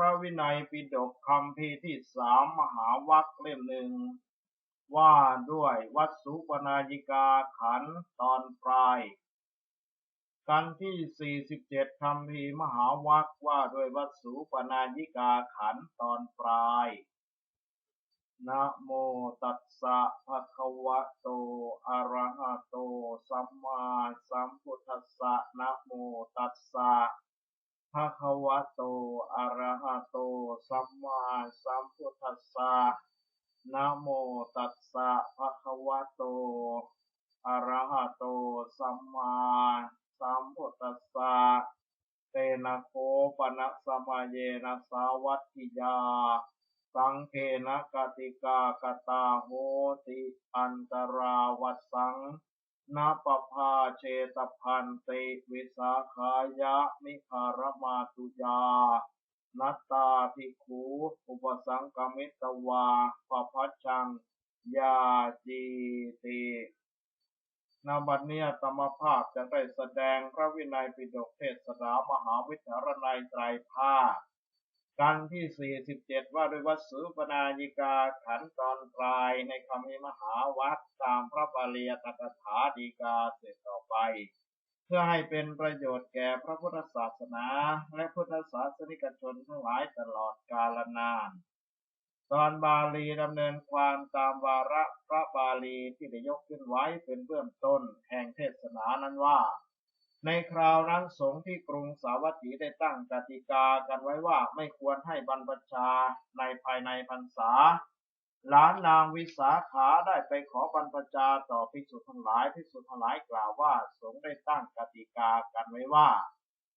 ระวินัยปิฎกคำพีที่สามมหาวัคเล่มหนึ่ง ว่าด้วยวัดสุปนายิกาขันตอนปลาย กันที่สี่สิบเจ็ดคำพีมหาวัคว่าด้วยวัดสุปนายิกาขันตอนปลายนะโมตัสสะภะคะวะโต อะระหะโต สัมมาสัมพุทธัสสะนะโมตัสสะ ภะคะวะโต อะระหะโต สัมมาสัมพุทธัสสะ นะโมตัสสะภะคะวะโต อะระหะโต สัมมาสัมพุทธัสสะ เตนะโคปนะสมาเยนะสาวัตถิยา สังเคนะกติกากตาโหติ อันตราวัสสัง นาปภาเชตพันติวิสาขายะมิคารมาตุยา นัตตาภิกขุอุปสังกมิตวาปพัชชัง ยาจีตินาบัดเนียตมภาพจะได้แสดงพระวินัยปิฎกเทศนามหาวิทยาลัยไตรภาค กันที่ 47 ว่าด้วยวัดสุปนายิกาขันตอนปลายในคำมิมหาวัดตามพระบาลีตถาดีกาเสร็จต่อไป เพื่อให้เป็นประโยชน์แก่พระพุทธศาสนาและพุทธศาสนิกชนทั้งหลายตลอดกาลนาน ตอนบาลีดำเนินความตามวาระพระบาลีที่ได้ยกขึ้นไว้เป็นเบื้องต้นแห่งเทศนานั้นว่า ในคราวนั้นสงฆ์ที่กรุงสาวัตถีได้ตั้งกติกากันไว้ว่าไม่ควรให้บรรพชาในภายในพรรษา หลานนางวิสาขาได้ไปขอบรรพชาต่อภิกษุทั้งหลายภิกษุทั้งหลายกล่าวว่าสงฆ์ได้ตั้งกติกากันไว้ว่า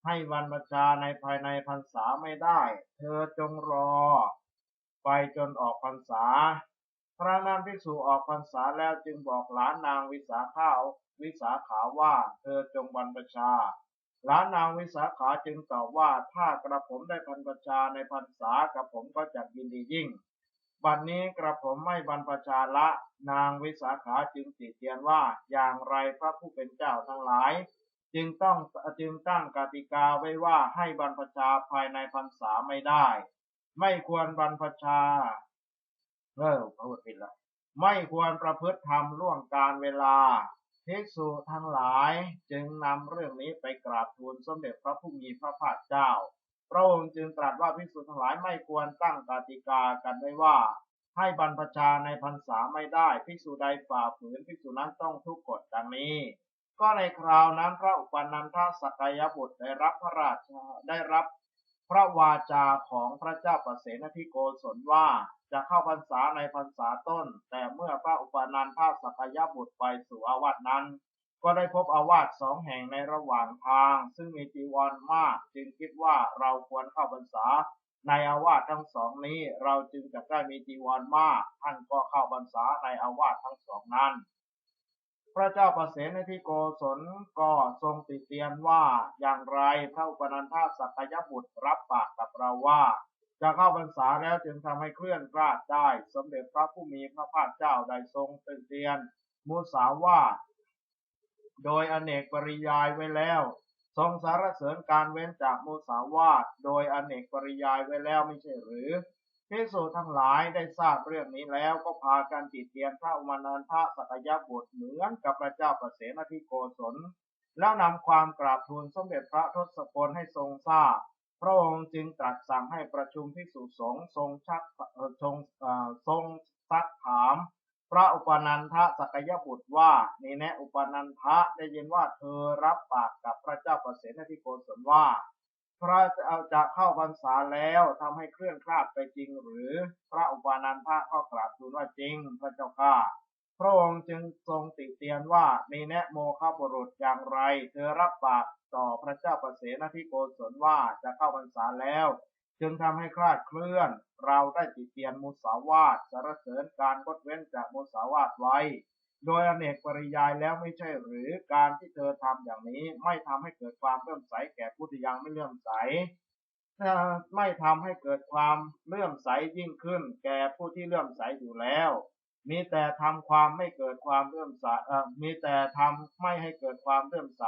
ให้บรรพชาในภายในพรรษาไม่ได้ เธอจงรอ ไปจนออกพรรษา ครั้งนั้นภิกษุออกพรรษาแล้วจึงบอกหลานนางวิสาขาวิสาขาว่าเธอจงบรรพชาหลานนางวิสาขาจึงตอบว่าถ้ากระผมได้บรรพชาในพรรษากระผมก็จะยินดียิ่ง บัดนนี้กระผมไม่บรรพชาละ นางวิสาขาจึงติเตียนว่าอย่างไรพระผู้เป็นเจ้าทั้งหลาย จึงต้องจึงตั้งกติกาไว้ว่าให้บรรพชาภายในพรรษาไม่ได้ ไม่ควรบรรพชา เออพูดผิดละไม่ควรประพฤติธรรมล่วงการเวลาภิกษุทั้งหลายจึงนำเรื่องนี้ไปกราบทูลสมเด็จพระผู้มีพระภาคเจ้า พระองค์จึงตรัสว่าภิกษุทั้งหลายไม่ควรตั้งกติกากันไว้ว่า ให้บรรพชาในพรรษาไม่ได้ภิกษุใดฝ่าฝืนภิกษุนั้นต้องทุกกฎดังนี้ ก็ในคราวนั้นพระอุปนันทสักยบุตรได้รับพระราชได้รับ พระวาจาของพระเจ้าประเสนทิโกศลว่าจะเข้าพรรษาในพรรษาต้น แต่เมื่อพระอุปนันทสักยบุตรไปสู่อาวาสนั้น ก็ได้พบอาวาสสองแห่งในระหว่างทาง ซึ่งมีจีวรมากจึงคิดว่าเราควรเข้าพรรษา ในอาวาสทั้งสองนี้เราจึงจะได้มีจีวรมาก ท่านก็เข้าพรรษาในอาวาสทั้งสองนั้น พระเจ้าประเสนทิโกศลก็ทรงติเตียนว่าอย่างไรพระอุปนันทสักยบุตรรับปากกับเราว่า จะเข้าพรรษาแล้วจึงทำให้เคลื่อนกล้าได้ สมเด็จพระผู้มีพระภาคเจ้าได้ทรงติเตือนมุสาวาทโดยอเนกปริยายไว้แล้ว ทรงสารเสริญการเว้นจากมุสาวาทโดยอเนกปริยายไว้แล้วไม่ใช่หรือ ภิกษุทั้งหลายได้ทราบเรื่องนี้แล้วก็พากันติเตียนพระอุมานันทะสักยบุตรเหมือนกับพระเจ้าประเสนทิโกศล แล้วนำความกราบทูลสมเด็จพระทศพลให้ทรงทราบพระองค์จึงตรัสสั่งให้ประชุมภิกษุสงฆ์ทรงชักทรงทรงซักถาม พระอุปนันทสักยบุตรว่าในแนอุปนันทะได้ยินว่าเธอรับปากกับพระเจ้าประเสนทิโกศลว่า พระจะเอาจะเข้าพรรษาแล้วทำให้เคลื่อนคลาดไปจริงหรือ พระอุปนันทะก็กราบทูลว่าจริง พระเจ้าข้าพระองค์จึงทรงติเตียนว่ามีแนะโมฆะบุรุษอย่างไร เธอรับปากต่อพระเจ้าประเสนทิโกศลว่าจะเข้าพรรษาแล้ว จึงทำให้คลาดเคลื่อน เราได้ติเตียนมุสาวาทสารเสริญการงดเว้นจากมุสาวาทไว้ โดยอเนกปริยายแล้วไม่ใช่หรือการที่เธอทำอย่างนี้ ไม่ทำให้เกิดความเลื่อมใสแก่ผู้ที่ยังไม่เลื่อมใสไม่ทำให้เกิดความเลื่อมใสยิ่งขึ้น แก่ผู้ที่เลื่อมใสอยู่แล้ว มีแต่ทำความไม่เกิดความเลื่อมใสมีแต่ทำไม่ให้เกิดความเลื่อมใส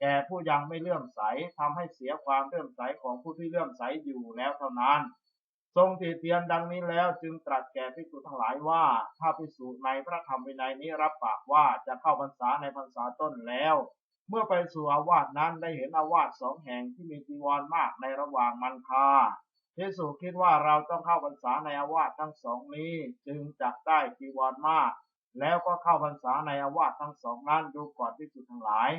แก่ผู้ยังไม่เลื่อมใสทำให้เสียความเลื่อมใสของผู้ที่เลื่อมใสอยู่แล้วเท่านั้น ทรงติเตียนดังนี้แล้วจึงตรัสแก่ภิกษุทั้งหลายว่า ถ้าภิกษุในพระธรรมวินัยนี้รับปากว่าจะเข้าพรรษาในพรรษาต้นแล้ว เมื่อไปสู่อาวาสนั้นได้เห็นอาวาสสองแห่งที่มีจีวรมากในระหว่างมันคาภิกษุคิดว่าเราต้องเข้าพรรษาในอาวาสทั้งสองนี้จึงจักได้จีวรมาก แล้วก็เข้าพรรษาในอาวาสทั้งสองนั้นดูก่อนภิกษุทั้งหลาย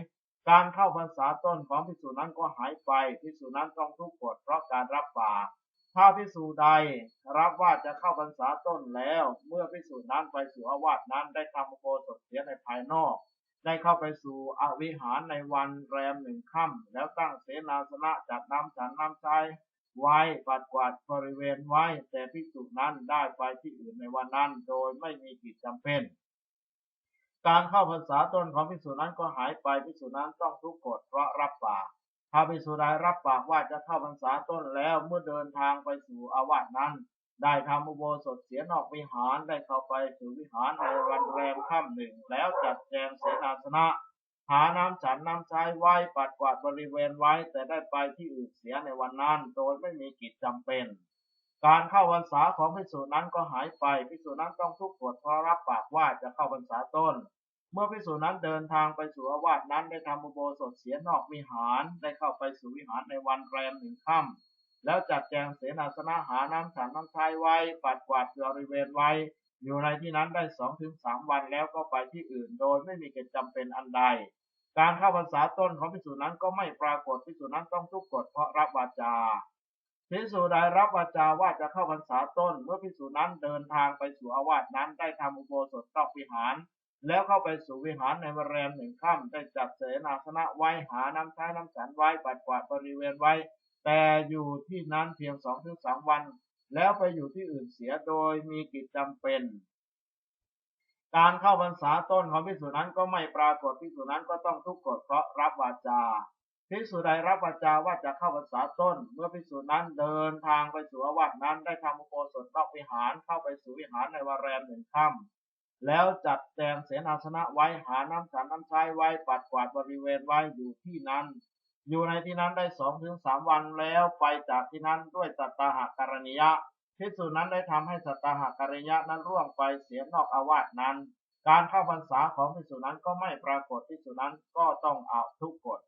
การเข้าพรรษาต้นของภิกษุนั้นก็หายไปภิกษุนั้นต้องทุกข์กดเพราะการรับปาก ถ้าพิสูจใดรับว่าจะเข้าพรรษาต้นแล้ว เมื่อพิสูจนั้นไปสู่อาวาสนั้นได้ทำโบสถเสียในภายนอก ได้เข้าไปสู่อวิหารในวันแรมหนึ่งค่ำแล้วตั้งเสนาสนะจัดน้ำฉันน้ำใช้ไว้ปัดกวาดบริเวณไว้ แต่พิสูจนั้นได้ไปที่อื่นในวันนั้น โดยไม่มีกิจจำเป็น การเข้าพรรษาต้นของพิสูจนั้นก็หายไปพิสูจนั้นต้องทุกข์กดเพราะรับปาก ถ้าภิกษุใดรับปากว่าจะเข้าพรรษาต้นแล้วเมื่อเดินทางไปสู่อาวาสนั้น ได้ทำอุโบสถเสียนอกวิหารได้เข้าไปสู่วิหารในวันแรมค่ำหนึ่ง แล้วจัดแจงเสนาสนะ หาน้ำฉันน้ำใช้ไว้ปัดกวาดบริเวณไว้ แต่ได้ไปที่อื่นเสียในวันนั้น โดยไม่มีกิจจำเป็น การเข้าพรรษาของภิกษุนั้นก็หายไปภิกษุนั้นต้องทุกข์กดเพราะรับปากว่าจะเข้าพรรษาต้น เมื่อภิกษุนั้นเดินทางไปสู่อาวาสนั้นได้ทำอุโบสถเสียนอกวิหารได้เข้าไปสู่วิหารในวันแรมหนึ่งค่ำแล้วจัดแจงเสนาสนะหาน้ำฉันน้ำใช้ไว้ปัดกวาดบริเวณไว้ อยู่ในที่นั้นได้สองถึงสามวันแล้วก็ไปที่อื่นโดยไม่มีกิจจำเป็นอันใด การเข้าพรรษาต้นของภิกษุนั้นก็ไม่ปรากฏภิกษุนั้นต้องทุกกดเพราะรับวาจาภิกษุใดรับวาจาว่าจะเข้าพรรษาต้น เมื่อภิกษุนั้นเดินทางไปสู่อาวาสนั้นได้ทำอุโบสถนอกวิหาร แล้วเข้าไปสู่วิหารในวันแรมหนึ่งค่ำได้จัดเสนาสนะไว้หาน้ำใช้น้ำฉันไว้ปัดกวาดบริเวณไว้ แต่อยู่ที่นั้นเพียงสองถึงสามวัน แล้วไปอยู่ที่อื่นเสียโดยมีกิจจำเป็น การเข้าพรรษาต้นของพิสุนั้นก็ไม่ปรากฏพิสุนั้นก็ต้องทุกข์กดเพราะรับวาจาพิสุใดรับวาจาว่าจะเข้าพรรษาต้น เมื่อพิสุนั้นเดินทางไปสู่วาสนั้นได้ทำอุโบสถนอกวิหารเข้าไปสู่วิหารในวันแรมหนึ่งค่ำ แล้วจัดแจงเสนาสนะไว้ หาน้ำฉันน้ำใช้ไว้ปัดกวาดบริเวณไว้อยู่ที่นั้น อยู่ในที่นั้นได้สองถึงสามวันแล้วไปจากที่นั้นด้วยสัตตาหการณียะพิสูจนั้นได้ทำให้สัตตาหการณียะนั้นร่วงไปเสียนอกอาวาสนั้น การเข้าพรรษาของพิสูจนั้นก็ไม่ปรากฏพิสูจนั้นก็ต้องเอาทุกกฎ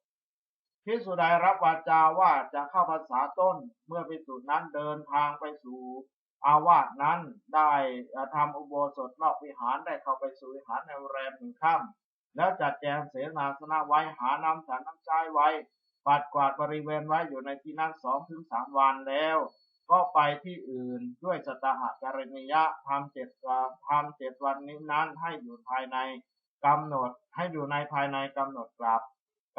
พิสูจใดรับวาจาว่าจะเข้าพรรษาต้น เมื่อพิสูจนั้นเดินทางไปสู่ อาวาสนั้นได้ทำอุโบสถนอกวิหารได้เข้าไปสู่วิหารในแรมหนึ่งค่ำแล้วจัดแจงเสนาสนะไว้หาน้ำฉันน้ำใช้ไว้ปัดกวาดบริเวณไว้อยู่ในที่นั้นสองถึงสามวันแล้ว ก็ไปที่อื่นด้วยสตหการณียะทำเจ็ดทำเจ็ดวันนี้นั้นให้อยู่ภายในกำหนดให้อยู่ในภายในกำหนดกลับ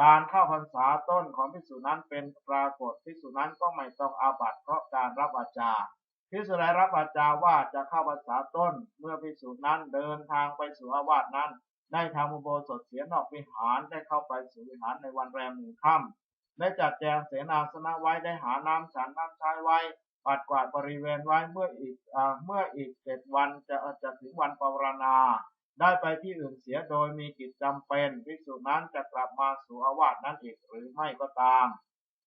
การเข้าพรรษาต้นของพิสุนั้นเป็นปรากฏพิสุนั้นก็ไม่ต้องอาบัติเพราะการรับวาจาร พิสุได้รับวาจาว่าจะเข้าพรรษาต้น เมื่อพิสุนั้นเดินทางไปสู่อาวาสนั้น ได้ทำอุโบสถเสียนอกวิหารได้เข้าไปสู่วิหารในวันแรมหนึ่งค่ำได้จัดแจงเสนาสนะไว้ได้หาน้ำฉันน้ำใช้ไว้ปัดกวาดบริเวณไว้เมื่ออีกอเมื่ออีกเจ็ดวันจะจะถึงวันปารณา ได้ไปที่อื่นเสียโดยมีกิจจำเป็นภิกษุนั้นจะกลับมาสู่อาวาสนั้นอีกหรือไม่ก็ตาม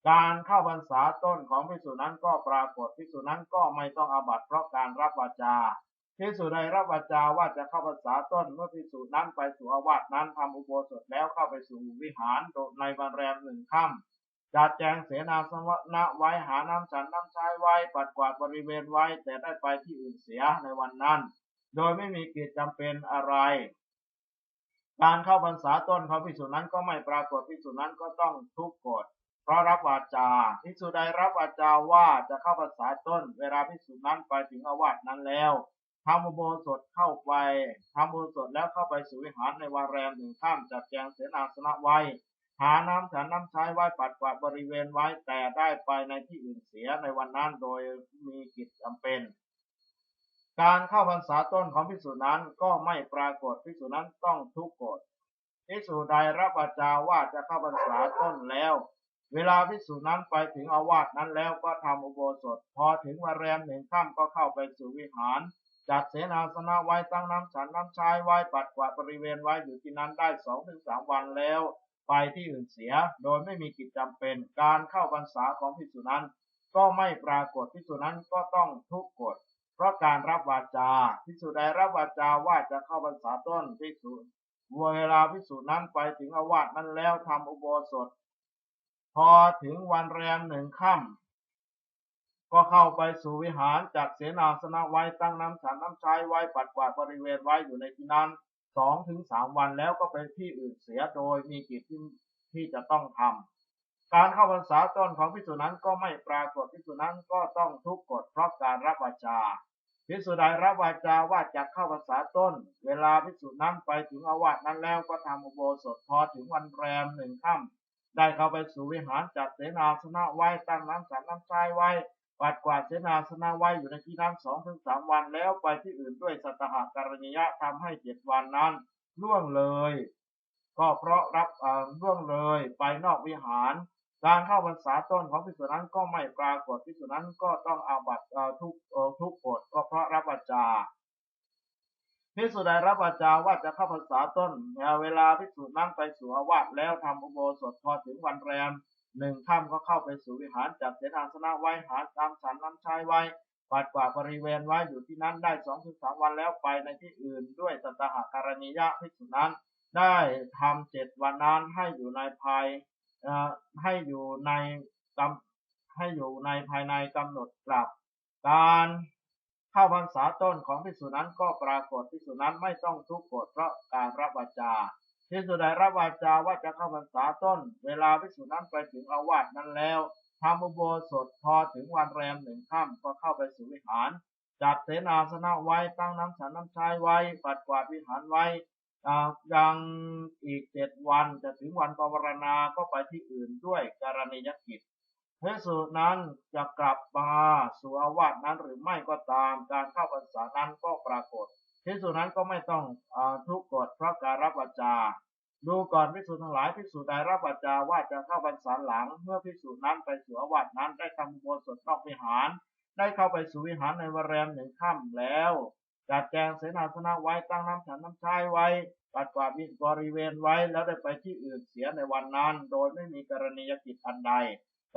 การเข้าพรรษาต้นของภิกษุนั้นก็ปรากฏภิกษุนั้นก็ไม่ต้องอาบัติเพราะการรับวาจาภิกษุใดรับวาจาว่าจะเข้าพรรษาต้นเมื่อภิกษุนั้นไปสู่อาวาสนั้นทำอุโบสถแล้วเข้าไปสู่วิหารในวันแรมหนึ่งค่ำจัดแจงเสนาสนะไว้หาน้ำฉันน้ำใช้ไว้ปัดกวาดบริเวณไว้ แต่ได้ไปที่อื่นเสียในวันนั้น โดยไม่มีกิจจำเป็นอะไรการเข้าพรรษาต้นของภิกษุนั้นก็ไม่ปรากฏภิกษุนั้นก็ต้องทุกข์กฎเพ ราะรับวาจาภิกษุใดรับวาจาว่าจะเข้าพรรษาต้น เวลาภิกษุนั้นไปถึงอาวาสนั้นแล้วทำอุโบสถเข้าไปทำอุโบสถแล้วเข้าไปสู่วิหารในวันแรมหนึ่งข้ามจัดแจงเสนาสนะไว้ หาน้ำฉันน้ำใช้ไว้ปัดกวาดบริเวณไว้แต่ได้ไปในที่อื่นเสียในวันนั้นโดยมีกิจจำเป็น การเข้าพรรษาต้นของภิกษุนั้นก็ไม่ปรากฏภิกษุนั้นต้องทุกข์กฎภิกษุใดรับวาจาว่าจะเข้าพรรษาต้นแล้ว เวลาภิกษุนั้นไปถึงอาวาสนั้นแล้วก็ทำอุโบสถ พอถึงวันแรมหนึ่งค่ำก็เข้าไปสู่วิหาร จัดเสนาสนะไว้ตั้งน้ำฉันน้ำชายไว้ปัดกวาดบริเวณไว้อยู่ที่นั้นได้สองถึงสามวันแล้ว ไปที่อื่นเสีย โดยไม่มีกิจจำเป็น การเข้าพรรษาของภิกษุนั้น ก็ไม่ปรากฏภิกษุนั้นก็ต้องทุกข์กฎ เพราะการรับวาจาภิกษุใดรับวาจาว่าจะเข้าพรรษาต้นภิกษุเวลาภิกษุนั้นไปถึงอาวาสนั้นแล้วทำอุโบสถ พอถึงวันแรมหนึ่งค่ำก็เข้าไปสู่วิหารจัดเสนาสนะไว้ตั้งน้ำฉันน้ำใช้ไว้ปัดกวาดบริเวณไว้อยู่ในที่นั้นสองถึงสามวันแล้วก็ไปที่อื่นเสียโดยมีกิจที่ที่จะต้องทำการเข้าพรรษาต้นของพิสุนั้นก็ไม่ปรากฏพิสุนั้นก็ต้องทุกข์กฎเพราะการรับวาจาพิสุใดรับวาจาว่าจะเข้าพรรษาต้น เวลาพิสุนั้นไปถึงอาวาสนั้นแล้วก็ทำอุโบสถพอถึงวันแรมหนึ่งค่ำ ได้เข้าไปสู่วิหารจัดเสนาสนะไว้ตั้งน้ำฉันน้ำชายไว้ปัดกวาดเสนาสนะไว้อยู่ในที่นั้นสองถึงสามวันแล้วไปที่อื่นด้วยสัตหการณิยะทำให้เจ็ดวันนั้นล่วงเลย ก็เพราะรับล่วงเลยไปนอกวิหารการเข้าพรรษาต้นของพิสุนั้นก็ไม่ปรากฏพิสุนั้นก็ต้องอาบัตทุกทุกกฎก็เพราะรับอาจา พิสุใดรับอาจาว่าจะเข้าพรรษาต้นเวลาพิสุนั้นไปสู่อาวาสแล้วทำอุโบสถพอถึงวันแรมหนึ่งค่ำก็เข้าไปสู่วิหารจัดเสนาสนะไว้หาตามฉันน้ำชายไว้ปัดกวาดบริเวณไว้อยู่ที่นั้นได้สองถึงสามวันแล้วไปในที่อื่นด้วยสัตหาการณียะพิสุนั้น ได้ทำเจ็ดวันนั้นให้อยู่ในภายให้อยู่ในกำให้อยู่ในภายในกำหนดกลับ การ ข้าพรรษาต้นของพิสุนั้นก็ปรากฏพิสุนั้นไม่ต้องทุกข์โกรธเพราะการรับวาจาพิสุใดรับวาจาว่าจะเข้าพรรษาต้น เวลาพิสุนั้นไปถึงอาวาสนั้นแล้วทำอุโบสถพอถึงวันแรมหนึ่งค่ำก็เข้าไปสู่วิหาร จัดเสนาสนะไว้ตั้งน้ำฉันน้ำชายไว้ปัดกวาดวิหารไว้ยังอีกเจ็ดวันจะถึงวันปวารณาก็ไปที่อื่นด้วยการณียกิจ เพสุนั้นจะกลับมาสู่อาวาสนั้นหรือไม่ก็ตามการเข้าพรรษานั้นก็ปรากฏเพสุนั้นก็ไม่ต้องอทุกข์กดเพราะการรับวาจา ดูก่อนพิสูจน์ทั้งหลายพิสูจน์ใดรับปัจาว่าจะเข้าพรรษาหลัง เมื่อพิสูจน์นั้นไปสู่อาวัดนั้นได้ทำอุโบสถนอกวิหาร ได้เข้าไปสู่วิหารในวันแรมหนึ่งค่ำแล้วจัดแจงเสนาสนะไว้ตั้งน้ำฉันน้ำชายไว้ปัดกวาดบริเวณไว้แล้วได้ไปที่อื่นเสียในวันนั้น โดยไม่มีกรณียกิจอันใด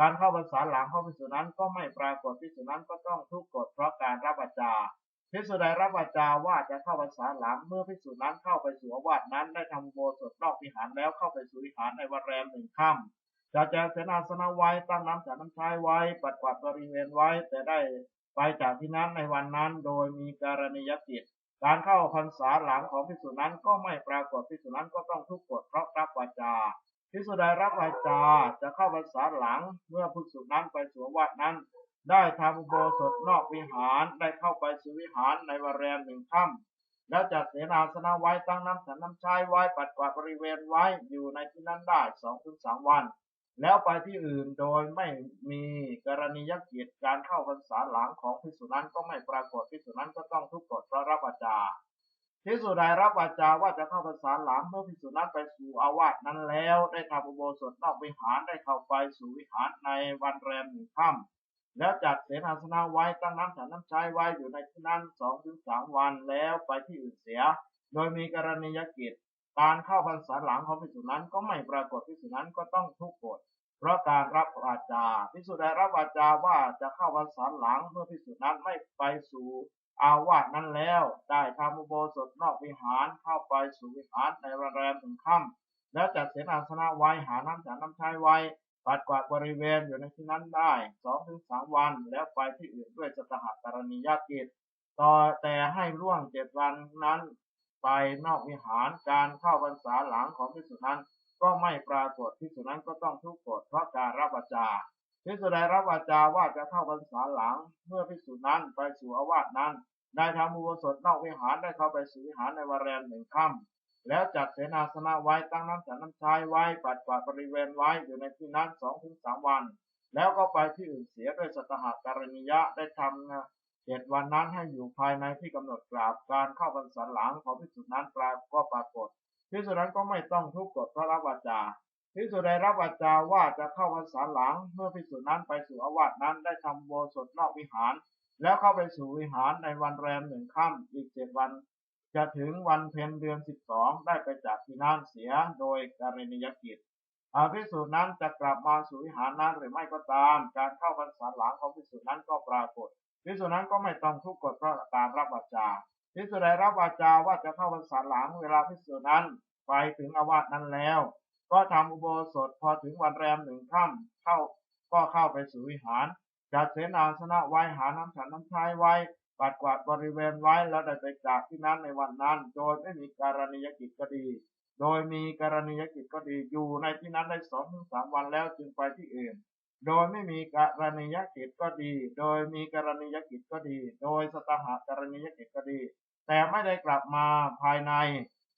การเข้าพรรษาหลังเข้าพิสูจน์นั้นก็ไม่ปรากฏพิสูจน์นั้นก็ต้องทุกข์กดเพราะการรับปัจาภิกษุใดรับวาจาว่าจะเข้าพรรษาหลังเมื่อภิกษุนั้นเข้าไปสู่วัดนั้นได้ทำโบสถนอกวิหารแล้วเข้าไปสู่วิหารในวันแรมหนึ่งค่ำจะแจกเสนาสนะไว้ตั้งน้ำฉันน้ำชายไว้ปัดกวาดบริเวณไว้แต่ได้ไปจากที่นั้นในวันนั้นโดยมีการณียกิจการเข้าพรรษาหลังของภิกษุนั้นก็ไม่ปรากฏภิกษุนั้นก็ต้องทุกข์กดเพราะรับวาจา ภิกษุใดรับวาจาจะเข้าพรรษาหลังเมื่อภิกษุนั้นไปสู่วัดนั้น ได้ทำอุโบสถนอกวิหารได้เข้าไปสู่วิหารในวันแรมหนึ่งค่ำแล้วจัดเสนาสนะไว้ตั้งน้ำสันน้ำชายไว้ปัดกวาดบริเวณไว้อยู่ในที่นั้นได้สองถึงสามวัน แล้วไปที่อื่นโดยไม่มีกรณียกิจการเข้าพรรษาหลังของพิสุนั้นก็ไม่ปรากฏพิสุนั้นก็ต้องทุกข์กดเพราะรับอาจา พิสุใดรับอาจาว่าจะเข้าพรรษาหลังเมื่อพิสุนั้นไปสู่อาวาสนั้นแล้ว ได้ทำอุโบสถนอกวิหารได้เข้าไปสู่วิหารในวันแรมหนึ่งค่ำแล้วจัดเสนาสนะไว้ตั้งน้ำฉันน้ำชายไว้อยู่ในที่นั้นสองถึงสามวันแล้วไปที่อื่นเสีย โดยมีกรณียกิจ การเข้าพรรษาหลังของพิสุนั้นก็ไม่ปรากฏพิสุนั้นก็ต้องทุกข์กดเพราะการรับวาจาพิสุได้รับวาจาว่าจะเข้าพรรษาหลังเมื่อพิสุนั้นไม่ไปสู่ อาวาสนั้นแล้ว ได้ทำอุโบสถนอกวิหารเข้าไปสู่วิหารในวันแรมถึงค่ำแล้วจัดเสนาสนะไว้หาน้ำฉันน้ำชายไว้ปัดกวาดบริเวณอยู่ในที่นั้นได้สองถึงสามวันแล้วไปที่อื่นด้วยสตหกรณียกิจต่อแต่ให้ร่วงเจ็ดวันนั้น ไปนอกวิหารการเข้าพรรษาหลังของพิสุนั้น ก็ไม่ปรากฏพิสุนั้นก็ต้องทุกข์กดเพราะการรับวาจาพิสุใดรับวาจาว่าจะเข้าพรรษาหลังเมื่อพิสุนั้นไปสู่อาวาสนั้น ได้ทำอุโบสถนอกวิหารได้เข้าไปสู่วิหารในวันแรมหนึ่งค่ำแล้วจัดเสนาสนะไว้ตั้งน้ำฉันน้ำชายไว้ปัดกวาดบริเวณไว้อยู่ในที่นั้นสองถึงสามวัน แล้วก็ไปที่อื่นเสียด้วยสตหการณิยะได้ทำเจ็ดวันนั้นให้อยู่ภายในที่กำหนดกราบการเข้าบรรษาหลังของพิสุนั้นปรากก็ปรากฏพิสุนั้นก็ไม่ต้องทุกข์กดพระรับวาจาพิสุได้รับวาจาว่าจะเข้าพรรษาหลัง เมื่อพิสุนั้นไปสู่อาวาสนั้นได้ทำโบสถนอกวิหาร แล้วเข้าไปสู่วิหารในวันแรมหนึ่งค่ำอีกเจ็ดวัน จะถึงวันเพ็ญเดือนสิบสองได้ไปจากที่นั่นเสียโดยการณิยกิจอาพิสูจน์นั้นจะกลับมาสู่วิหารนั้นหรือไม่ก็ตาม การเข้าพรรษาหลังของพิสูจน์นั้นก็ปรากฏพิสูจน์นั้นก็ไม่ต้องทุกข์กดเพราะการรับวาจาพิสูจน์ใดรับวาจาว่าจะเข้าพรรษาหลังเวลาพิสูจน์นั้นไปถึงอาวาสนั้นแล้ว ก็ทำอุโบสถพอถึงวันแรมหนึ่งค่ำเข้าก็เข้าไปสู่วิหาร จัดเสนาสนะไว้หาน้ำฉันน้ำชายไว้ปัดกวาดบริเวณไว้แล้วได้ไปจากที่นั้นในวันนั้น โดยไม่มีการณียกิจก็ดี โดยมีการณียกิจก็ดีอยู่ในที่นั้นได้สองถึงสามวันแล้วจึงไปที่อื่น โดยไม่มีการณียกิจก็ดี โดยมีการณียกิจก็ดี โดยสตหาการณียกิจก็ดี แต่ไม่ได้กลับมาภายใน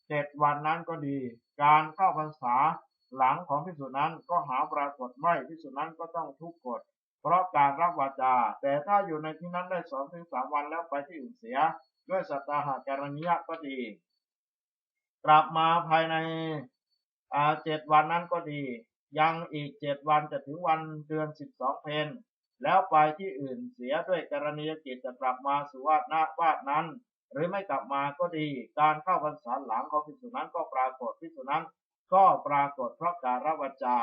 เจ็ดวันนั้นก็ดี การเข้าพรรษาหลังของพิสุนั้นก็หาปรากฏไม่พิสุนั้นก็ต้องทุกข์กฎ เพราะการรับวาจา แต่ถ้าอยู่ในที่นั้นได้สองถึงสามวันแล้วไปที่อื่นเสีย ด้วยสตหการณียก็ดี กลับมาภายในเจ็ดวันนั้นก็ดี ยังอีกเจ็ดวันจะถึงวันเดือนสิบสองเพนแล้วไปที่อื่นเสียด้วยกรณียกิจจะกลับมาสู่วาดนาวาดนั้น หรือไม่กลับมาก็ดี การเข้าพรรษาหลังของพิสุนั้นก็ปรากฏพิสุนั้นก็ปรากฏเพราะการรับวาจา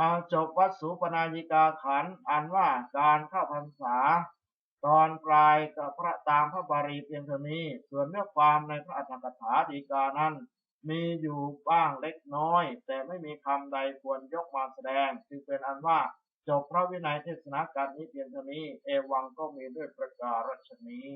อาจบวัดสุปนายิกาขันอันว่าการเข้าพรรษา ตอนปลายกับพระตามพระบารีเพียงเท่านี้ ส่วนเนื้อความในพระอัฏฐกถาดีกานั้น มีอยู่บ้างเล็กน้อย แต่ไม่มีคำใดควรยกมาแสดง จึงเป็นอันว่าจบพระวินัยเทศนาการนี้เพียงเท่านี้ เอวังก็มีด้วยประการฉนี้